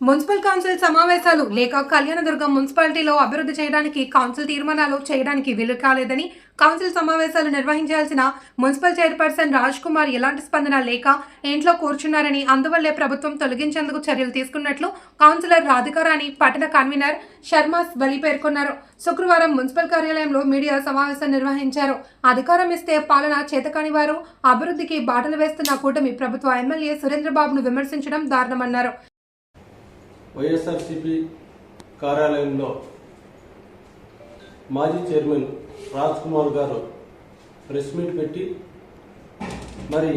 Municipal council సమావేశాలు లేక కళ్యాణదుర్గం మున్సిపాలిటీలో అభివృద్ధి చేయడానికి కౌన్సిల్ తీర్మానాలు చేయడానికి వీలు కాలేదని కౌన్సిల్ సమావేశాలు నిర్వహించాల్సిన మున్సిపల్ చైర్పర్సన్ రాజ్ కుమార్ ఎలాంటి స్పందన లేక ఇంట్లో కూర్చున్నారని అందువల్లే ప్రభుత్వం తొలగించేందుకు చర్యలు తీసుకున్నట్లు కౌన్సిలర్ రాధికారాణి పట్టణ కన్వీనర్ శర్మాస్ బలి పేర్కొన్నారు. శుక్రవారం మున్సిపల్ కార్యాలయంలో మీడియా సమావేశం నిర్వహించారు. అధికారం ఇస్తే పాలన చేతకాని వారు అభివృద్ధికి బాటలు వేస్తున్న కూటమి ప్రభుత్వ ఎమ్మెల్యే సురేంద్రబాబును విమర్శించడం దారుణమన్నారు. వైఎస్ఆర్సిపి కార్యాలయంలో మాజీ చైర్మన్ రాజ్ కుమార్ గారు ప్రెస్ మీట్ పెట్టి మరి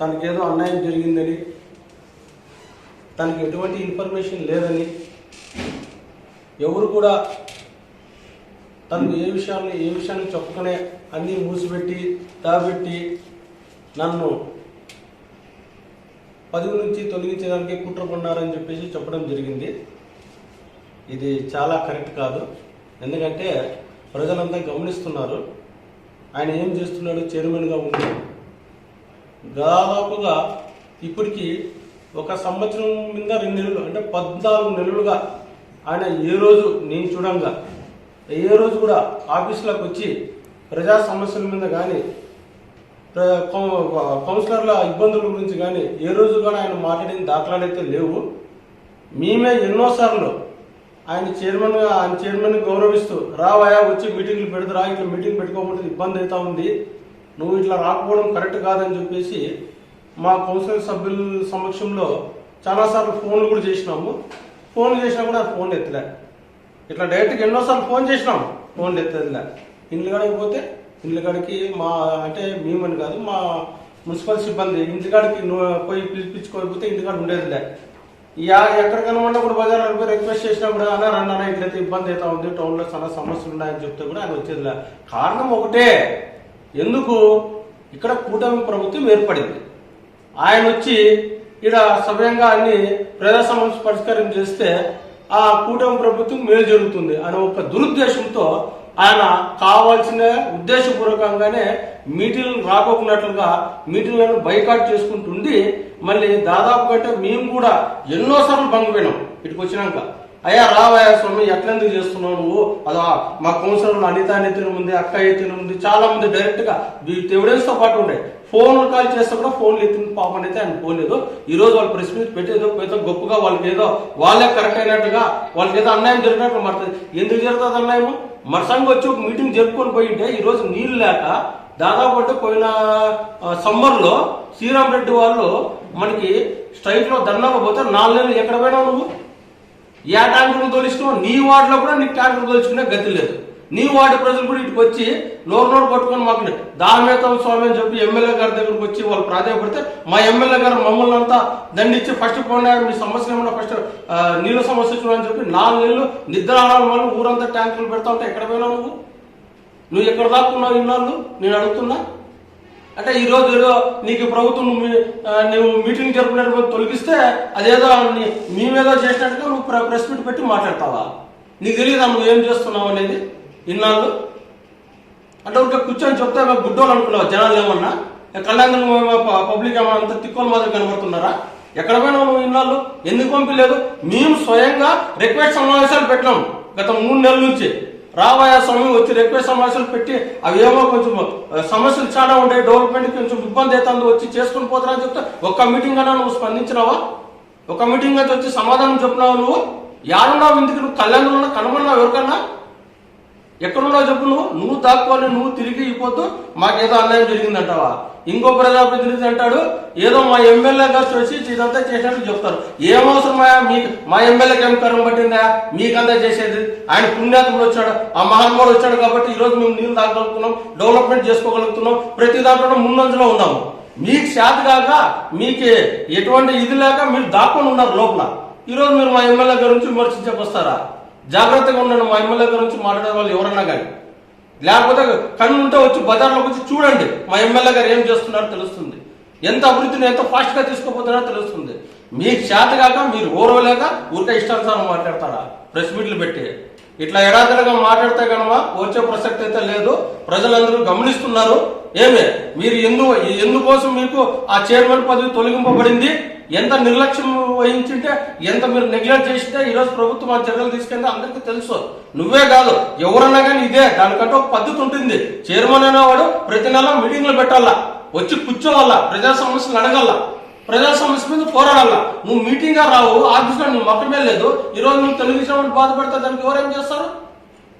తనకేదో అన్యాయం జరిగిందని తనకి ఎటువంటి ఇన్ఫర్మేషన్ లేదని ఎవరు కూడా తనకు ఏ విషయాన్ని ఏ విషయాన్ని చెప్పకనే అన్నీ మూసిపెట్టి దాబెట్టి నన్ను పదవి నుంచి తొలగించడానికి కుట్ర కొన్నారని చెప్పేసి చెప్పడం జరిగింది. ఇది చాలా కరెక్ట్ కాదు. ఎందుకంటే ప్రజలంతా గమనిస్తున్నారు. ఆయన ఏం చేస్తున్నాడు? చైర్మన్గా ఉండి. దాదాపుగా ఇప్పటికి ఒక సంవత్సరం మీద రెండు నెలలు అంటే పద్నాలుగు నెలలుగా ఆయన ఏ రోజు నేను చూడంగా ఏ రోజు కూడా ఆఫీసులోకి వచ్చి ప్రజా సమస్యల మీద కానీ కౌన్సిలర్ల ఇబ్బందుల గురించి కానీ ఏ రోజు కానీ ఆయన మాట్లాడిన దాఖలాలు అయితే లేవు. మేమే ఎన్నోసార్లు ఆయన చైర్మన్ ఆయన చైర్మన్ గౌరవిస్తూ రావయా వచ్చి మీటింగ్లు పెడతారా ఇట్లా మీటింగ్ పెట్టుకోకపోతే ఇబ్బంది అవుతా ఉంది. నువ్వు ఇట్లా రాకపోవడం కరెక్ట్ కాదని చెప్పేసి మా కౌన్సిల్ సభ్యుల సమక్షంలో చాలాసార్లు ఫోన్లు కూడా చేసినాము. ఫోన్లు చేసినా కూడా అది ఫోన్ ఎత్తలే. ఇట్లా డైరెక్ట్గా ఎన్నోసార్లు ఫోన్ చేసినాం ఫోన్ ఎత్తలే. ఇంట్లో కాడికి పోతే ఇంటికాడికి కాడికి మా అంటే మేమని కాదు మా మున్సిపల్ సిబ్బంది ఇంటికాడికి పోయి పిలిపించుకోకపోతే ఇంటికాడ ఉండేదిలే. ఎక్కడ ఎక్కడికైనా కూడా బజార్ పోయి రిక్వెస్ట్ చేసినా కూడా అన్న రండి అన్న ఇట్లయితే ఇబ్బంది అవుతా ఉంది టౌన్లో చాలా సమస్యలు ఉన్నాయని చెప్తే కూడా ఆయన వచ్చేదిలే. కారణం ఒకటే. ఎందుకు? ఇక్కడ కూటమి ప్రభుత్వం ఏర్పడింది. ఆయన వచ్చి ఇక్కడ సవ్యంగా అన్ని ప్రజా సమస్య పరిష్కారం చేస్తే ఆ కూటమి ప్రభుత్వం మేలు జరుగుతుంది అనే ఒక దురుద్దేశంతో ఆయన కావాల్సిన ఉద్దేశపూర్వకంగానే మీటింగ్లు రాకోకున్నట్లుగా మీటింగ్లను బైకాట్ చేసుకుంటుండి మళ్ళీ దాదాపు కంటే మేము కూడా ఎన్నోసార్లు బంగిపోయినాం ఇటుకు వచ్చినాక అయ్యా రావయ్యా స్వామి ఎట్లెందుకు చేస్తున్నావు నువ్వు? అదా మా కౌన్సిలర్లు అనిత ఎత్తిన ఉంది అక్క ఎత్తిన ఉంది చాలా మంది డైరెక్ట్గా గా పాటు ఉండే. ఫోన్ కాల్ చేస్తే కూడా ఫోన్లు ఎత్తిన పాపం అయితే ఆయన పోలేదు. ఈ రోజు వాళ్ళు ప్రెస్ మీట్ పెట్టేదో ఏదో గొప్పగా వాళ్ళకి ఏదో వాళ్ళే కరెక్ట్ అయినట్టుగా వాళ్ళకి ఏదో అన్యాయం జరిగినట్టు మడుతుంది ఎందుకు జరుగుతుంది అన్యాయం? మరసంగా వచ్చి ఒక మీటింగ్ జరుపుకొని పోయింటే ఈ రోజు నీళ్ళు లేక దాదాపు అంటే పోయిన సమ్మర్లో శ్రీరామ్ రెడ్డి వాళ్ళు మనకి స్ట్రైట్లో దండాలు పోతే నాలుగు నెలలు ఎక్కడ పోయినావు నువ్వు? ఏ ట్యాంకర్ తోలిస్తున్నావు నీ వార్డులో కూడా నీకు ట్యాంకులు తోలుచుకునే గతి లేదు. నీ వార్డు ప్రజలు కూడా ఇటుకు వచ్చి నోరు నోరు పట్టుకొని మాకు దామేతం స్వామి అని చెప్పి ఎమ్మెల్యే గారి దగ్గరకు వచ్చి వాళ్ళు ప్రాధాన్యపడితే మా ఎమ్మెల్యే గారు మమ్మల్ని అంతా దండించి ఫస్ట్ పోండా మీ సమస్య ఏమన్నా ఫస్ట్ నీళ్ళ సమస్య చూడని చెప్పి నాలుగు నెలలు ఆడాలి వాళ్ళు ఊరంతా ట్యాంకులు పెడతా ఉంటే ఎక్కడ పోయినావు నువ్వు? నువ్వు ఎక్కడ దాక్కున్నావు ఇన్నాళ్ళు? నేను అడుగుతున్నా? అంటే ఈ రోజు ఏదో నీకు ప్రభుత్వం నువ్వు మీ- మీటింగ్ జరుపుకునేటప్పుడు తొలగిస్తే అదేదో మేమేదో చేసినట్టుగా నువ్వు ప్ర- ప్రెస్ మీట్ పెట్టి మాట్లాడతావా? నీకు తెలియదా నువ్వు ఏం చేస్తున్నావు అనేది? ఇన్నాళ్ళు? అంటే ఒక కూర్చొని చెప్తే గుడ్డోలు అనుకున్నావు జనాలు ఏమన్నా? కళ్యాణం పబ్లిక్ ఏమన్నా అంత తిక్కుల మాదిరి కనబడుతున్నారా? ఎక్కడ పోయినావు నువ్వు ఇన్నాళ్ళు? ఎందుకు పంపించలేదు మేము స్వయంగా రిక్వెస్ట్ సమావేశాలు పెట్టినాం గత మూడు నెలల నుంచి. రాబోయే సమయం వచ్చి రిక్వెస్ట్ సమస్యలు పెట్టి అవేమో కొంచెం సమస్యలు చాలా ఉంటాయి డెవలప్మెంట్ కొంచెం ఇబ్బంది అవుతుంది వచ్చి చేసుకుని పోతారని చెప్తే ఒక్క మీటింగ్ అన్నా నువ్వు స్పందించినావా? ఒక మీటింగ్ అయితే వచ్చి సమాధానం చెప్పినావు నువ్వు? యాడున్నావు ఇందుకు? నువ్వు కళ్యాణంలో కనుగొన్నావు ఎవరికన్నా? ఎక్కడున్నావు చెప్పు నువ్వు? నువ్వు దాక్కొని నువ్వు తిరిగి ఇపోతూ మాకేదో అన్యాయం జరిగిందంటావా? ఇంకో ప్రజాప్రతినిధి అంటాడు ఏదో మా ఎమ్మెల్యే గారు వచ్చి ఇదంతా చేసినట్టు చెప్తారు. ఏం మీ మీకు మా ఎమ్మెల్యేకి ఏం కరం పట్టిందా? మీకంతా చేసేది. ఆయన పుణ్యాత్ముడు వచ్చాడు. ఆ మహానుభావుడు వచ్చాడు కాబట్టి ఈరోజు మేము నీళ్ళు తాగలుగుతున్నాం డెవలప్మెంట్ చేసుకోగలుగుతున్నాం. ప్రతి దాంట్లో ముందంజలో ఉన్నాము. మీకు శాత కాక మీకు ఎటువంటి ఇది లేక మీరు దాక్కొని ఉన్నారు లోపల. ఈరోజు మీరు మా ఎమ్మెల్యే గారి నుంచి విమర్శించకొస్తారా వస్తారా జాగ్రత్తగా ఉండండి మా ఎమ్మెల్యే గురించి మాట్లాడే వాళ్ళు ఎవరన్నా కానీ. లేకపోతే కన్ను ఉంటే వచ్చి బజార్లోకి వచ్చి చూడండి మా ఎమ్మెల్యే గారు ఏం చేస్తున్నారో తెలుస్తుంది. ఎంత అభివృద్ధిని ఎంత ఫాస్ట్గా తీసుకోపోతున్నారో తీసుకుపోతున్నారో తెలుస్తుంది. మీకు చేత కాక మీరు ఓరవలేక ఊరికే ఇష్టానుసారం మాట్లాడతారా? ప్రెస్ మీట్లు పెట్టి. ఇట్లా ఎడాతలుగా మాట్లాడితే కనుక వచ్చే ప్రసక్తి అయితే లేదు. ప్రజలందరూ గమనిస్తున్నారు. ఏమే? మీరు ఎందు ఎందుకోసం మీకు ఆ చైర్మన్ పదవి తొలగింపబడింది? ఎంత నిర్లక్ష్యం వహించుంటే ఎంత మీరు నెగ్లెక్ట్ చేసింటే ఈరోజు ప్రభుత్వం ఆ చర్యలు తీసుకెళ్తే అందరికీ తెలుసు. నువ్వే కాదు ఎవరన్నా కానీ ఇదే దానికంటే ఒక పద్ధతి ఉంటుంది. చైర్మన్ అనేవాడు ప్రతి నెల మీటింగ్లు పెట్టాలా? వచ్చి కూర్చోవాలా? ప్రజా సమస్యలు అడగల్లా ప్రజా సమస్య మీద పోరాడాల? నువ్వు మీటింగ్ రావు ఆఫీస్లో నువ్వు మొక్కమే లేదు ఈ రోజు నువ్వు తెలుగుదేశం వాళ్ళు బాధపడితే దానికి ఎవరేం చేస్తారు?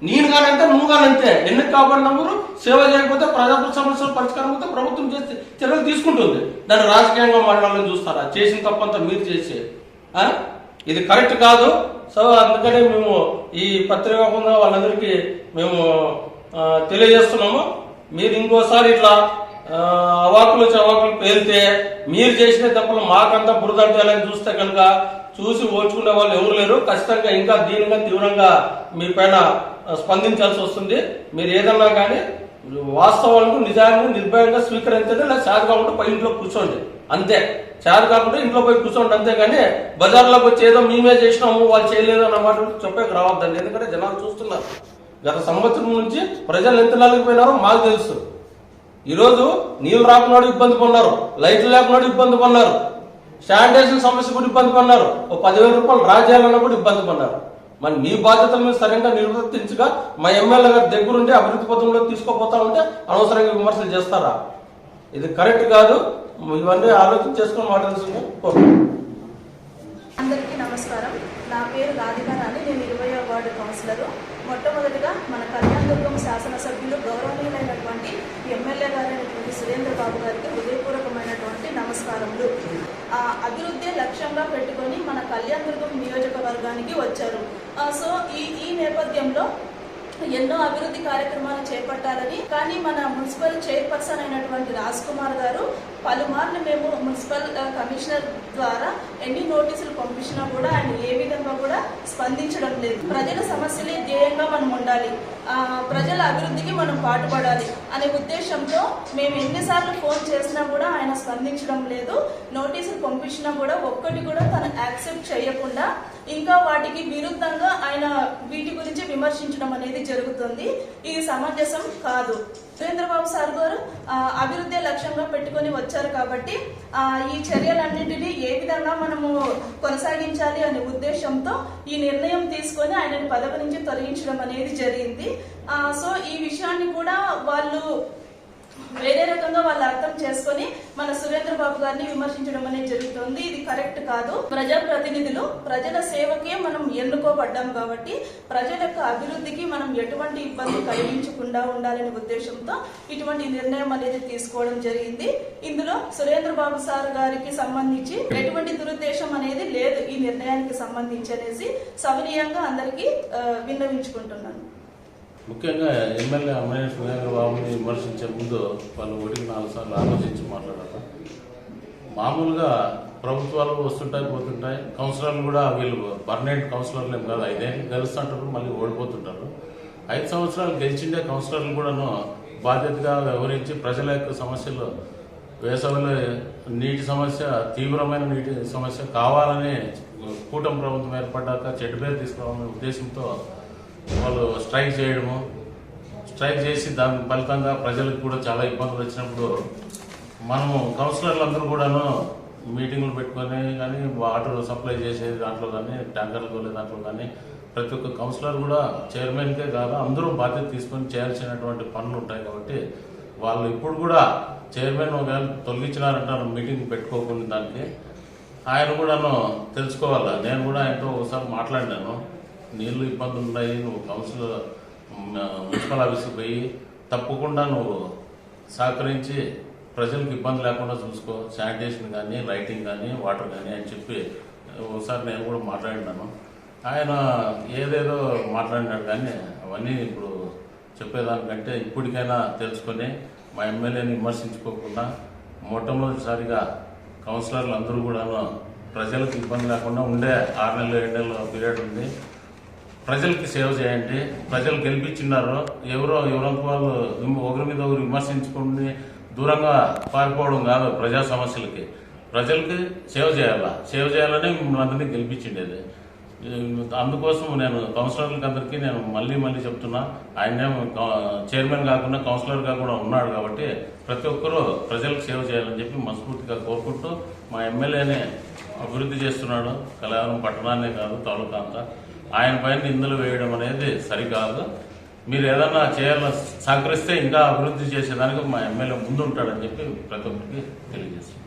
నేను కానంటే నువ్వు కానంతే ఎన్నిక కాబడినప్పుడు సేవ చేయకపోతే ప్రజా సమస్యల పరిష్కారం అయితే ప్రభుత్వం చేస్తే చర్యలు తీసుకుంటుంది. దాన్ని రాజకీయంగా మాట్లాడాలని చూస్తారా? చేసిన తప్పంతా మీరు చేసి. ఇది కరెక్ట్ కాదు. సో అందుకనే మేము ఈ పత్రికా బృందం వాళ్ళందరికీ మేము తెలియజేస్తున్నాము. మీరు ఇంకోసారి ఇట్లా అవాకులు చవాకులు పేలితే మీరు చేసిన తప్పులు మాకంతా బురదంటాలని చూస్తే కనుక చూసి ఓడ్చుకునే వాళ్ళు ఎవరు లేరు. ఖచ్చితంగా ఇంకా దీనిగా తీవ్రంగా మీ పైన స్పందించాల్సి వస్తుంది. మీరు ఏదన్నా కానీ వాస్తవాలను నిజాన్ని నిర్భయంగా స్వీకరించండి లేదా చేత కాకుండా పై ఇంట్లో కూర్చోండి. అంతే. చేత కాకుండా ఇంట్లో పోయి కూర్చోండి అంతే కానీ బజార్లోకి వచ్చి ఏదో మేమే చేసినాము వాళ్ళు చేయలేదు అన్న మాట చెప్పేకి రావద్దండి. ఎందుకంటే జనాలు చూస్తున్నారు. గత సంవత్సరం నుంచి ప్రజలు ఎంత నలిగిపోయినారో మాకు తెలుసు. ఈరోజు నీళ్ళు రాకున్నాడు ఇబ్బంది పడినారు. లైట్లు లేకున్నాడు ఇబ్బంది పడినారు. శానిటేషన్ సమస్య కూడా ఇబ్బంది పడినారు. ఓ పదివేల రూపాయలు రాజేయాలన్నా కూడా ఇబ్బంది పడినారు. మరి మీ బాధ్యతల మీద సరిగ్గా నిర్వర్తించగా మా ఎమ్మెల్యే గారి దగ్గరుండి అభివృద్ధి పథంలో తీసుకోపోతా ఉంటే అనవసరంగా విమర్శలు చేస్తారా? ఇది కరెక్ట్ కాదు. ఇవన్నీ ఆలోచన చేసుకుని మాట్లాడుతుంది అందరికీ నమస్కారం. నా పేరు రాధికా రాణి. నేను ఇరవై వార్డు కౌన్సిలరు. మొట్టమొదటిగా మన కళ్యాణదుర్గం శాసనసభ్యులు గౌరవనీయులైనటువంటి ఎమ్మెల్యే గారైనటువంటి సురేంద్ర బాబు గారికి హృదయపూర్వకమైనటువంటి నమస్కారములు. ఆ, అభివృద్ధి లక్ష్యంగా పెట్టుకొని మన కళ్యాణదుర్గం నియోజకవర్గానికి వచ్చారు. సో ఈ ఈ నేపథ్యంలో ఎన్నో అభివృద్ధి కార్యక్రమాలు చేపట్టాలని కానీ మన మున్సిపల్ చైర్పర్సన్ అయినటువంటి రాజ్ కుమార్ గారు పలుమార్లు మేము మున్సిపల్ కమిషనర్ ద్వారా ఎన్ని నోటీసులు పంపించినా కూడా ఆయన ఏ విధంగా కూడా స్పందించడం లేదు. ప్రజల సమస్యలే ధ్యేయంగా మనం ఉండాలి. ప్రజల అభివృద్ధికి మనం పాటుపడాలి అనే ఉద్దేశంతో మేము ఎన్నిసార్లు ఫోన్ చేసినా కూడా ఆయన స్పందించడం లేదు. నోటీసులు పంపించినా కూడా ఒక్కటి కూడా తను యాక్సెప్ట్ చేయకుండా ఇంకా వాటికి విరుద్ధంగా ఆయన వీటి గురించి విమర్శించడం అనేది జరుగుతుంది. ఇది సమంజసం కాదు. సురేంద్రబాబు సార్ గారు అభివృద్ధి లక్ష్యంగా పెట్టుకొని వచ్చారు కాబట్టి ఈ చర్యలన్నింటినీ ఏ విధంగా మనము కొనసాగించాలి అనే ఉద్దేశంతో ఈ నిర్ణయం తీసుకొని ఆయనని పదవి నుంచి తొలగించడం అనేది జరిగింది. సో ఈ విషయాన్ని కూడా వాళ్ళు వేరే రకంగా వాళ్ళు అర్థం చేసుకొని మన సురేంద్ర బాబు గారిని విమర్శించడం అనేది జరుగుతుంది. ఇది కరెక్ట్ కాదు. ప్రజా ప్రతినిధులు ప్రజల సేవకే మనం ఎన్నుకోబడ్డాం కాబట్టి ప్రజల యొక్క అభివృద్ధికి మనం ఎటువంటి ఇబ్బంది కలిగించకుండా ఉండాలనే ఉద్దేశంతో ఇటువంటి నిర్ణయం అనేది తీసుకోవడం జరిగింది. ఇందులో సురేంద్ర బాబు సార్ గారికి సంబంధించి ఎటువంటి దురుద్దేశం అనేది లేదు ఈ నిర్ణయానికి సంబంధించి అనేసి సవనీయంగా అందరికీ విన్నవించుకుంటున్నాను. ముఖ్యంగా ఎమ్మెల్యే అమ్మయ్య సురేంద్ర బాబుని విమర్శించే ముందు వాళ్ళు ఒకటికి నాలుగు సార్లు ఆలోచించి మాట్లాడారు. మామూలుగా ప్రభుత్వాలు వస్తుంటాయి పోతుంటాయి. కౌన్సిలర్లు కూడా వీళ్ళు పర్మనెంట్ కౌన్సిలర్లు ఏం కాదు. ఐదేళ్ళు గెలుస్తుంటారు మళ్ళీ ఓడిపోతుంటారు. ఐదు సంవత్సరాలు గెలిచిండే కౌన్సిలర్లు కూడాను బాధ్యతగా వ్యవహరించి ప్రజల యొక్క సమస్యలు వేసవిలో నీటి సమస్య తీవ్రమైన నీటి సమస్య కావాలని కూటమి ప్రభుత్వం ఏర్పడ్డాక చెడ్డు పేరు తీసుకోవాలనే ఉద్దేశంతో వాళ్ళు స్ట్రైక్ చేయడము స్ట్రైక్ చేసి దాని ఫలితంగా ప్రజలకు కూడా చాలా ఇబ్బందులు వచ్చినప్పుడు మనము కౌన్సిలర్లు అందరూ కూడాను మీటింగ్లు పెట్టుకొని కానీ వాటర్ సప్లై చేసే దాంట్లో కానీ ట్యాంకర్లు తోలే దాంట్లో కానీ ప్రతి ఒక్క కౌన్సిలర్ కూడా చైర్మన్కే కాదు అందరూ బాధ్యత తీసుకొని చేయాల్సినటువంటి పనులు ఉంటాయి కాబట్టి వాళ్ళు ఇప్పుడు కూడా చైర్మన్ ఒకవేళ తొలగించినారంటారు మీటింగ్ పెట్టుకోకుండా దానికి ఆయన కూడాను తెలుసుకోవాలా? నేను కూడా ఆయనతో ఒకసారి మాట్లాడినాను. నీళ్ళు ఇబ్బందులు ఉన్నాయి నువ్వు కౌన్సిల్ మున్సిపల్ ఆఫీస్కి పోయి తప్పకుండా నువ్వు సహకరించి ప్రజలకు ఇబ్బంది లేకుండా చూసుకో. శానిటేషన్ కానీ లైటింగ్ కానీ వాటర్ కానీ అని చెప్పి ఒకసారి నేను కూడా మాట్లాడినాను. ఆయన ఏదేదో మాట్లాడినాడు కానీ అవన్నీ ఇప్పుడు చెప్పేదానికంటే ఇప్పటికైనా తెలుసుకొని మా ఎమ్మెల్యేని విమర్శించుకోకుండా మొట్టమొదటిసారిగా కౌన్సిలర్లు అందరూ కూడా ప్రజలకు ఇబ్బంది లేకుండా ఉండే ఆరు నెలలు ఏడు నెలల పీరియడ్ ఉంది. ప్రజలకి సేవ చేయండి. ప్రజలు గెలిపించినారు ఎవరో ఎవరంత వాళ్ళు ఒకరి మీద ఒకరు విమర్శించుకుని దూరంగా పారిపోవడం కాదు ప్రజా సమస్యలకి. ప్రజలకి సేవ చేయాలా? సేవ చేయాలని మిమ్మల్ని అందరినీ గెలిపించిండేది. అందుకోసం నేను కౌన్సిలర్లకి అందరికీ నేను మళ్ళీ మళ్ళీ చెప్తున్నా. ఆయన చైర్మన్ కాకుండా కౌన్సిలర్గా కూడా ఉన్నాడు కాబట్టి ప్రతి ఒక్కరూ ప్రజలకు సేవ చేయాలని చెప్పి మనస్ఫూర్తిగా కోరుకుంటూ మా ఎమ్మెల్యేని అభివృద్ధి చేస్తున్నాడు. కళ్యాణం పట్టణాన్నే కాదు తాలూకా అంతా. ఆయన పైన నిందలు వేయడం అనేది సరికాదు. మీరు ఏదన్నా చేయాలని సహకరిస్తే ఇంకా అభివృద్ధి చేసేదానికి మా ఎమ్మెల్యే ముందుంటాడని చెప్పి ప్రతి ఒక్కరికి తెలియజేస్తాం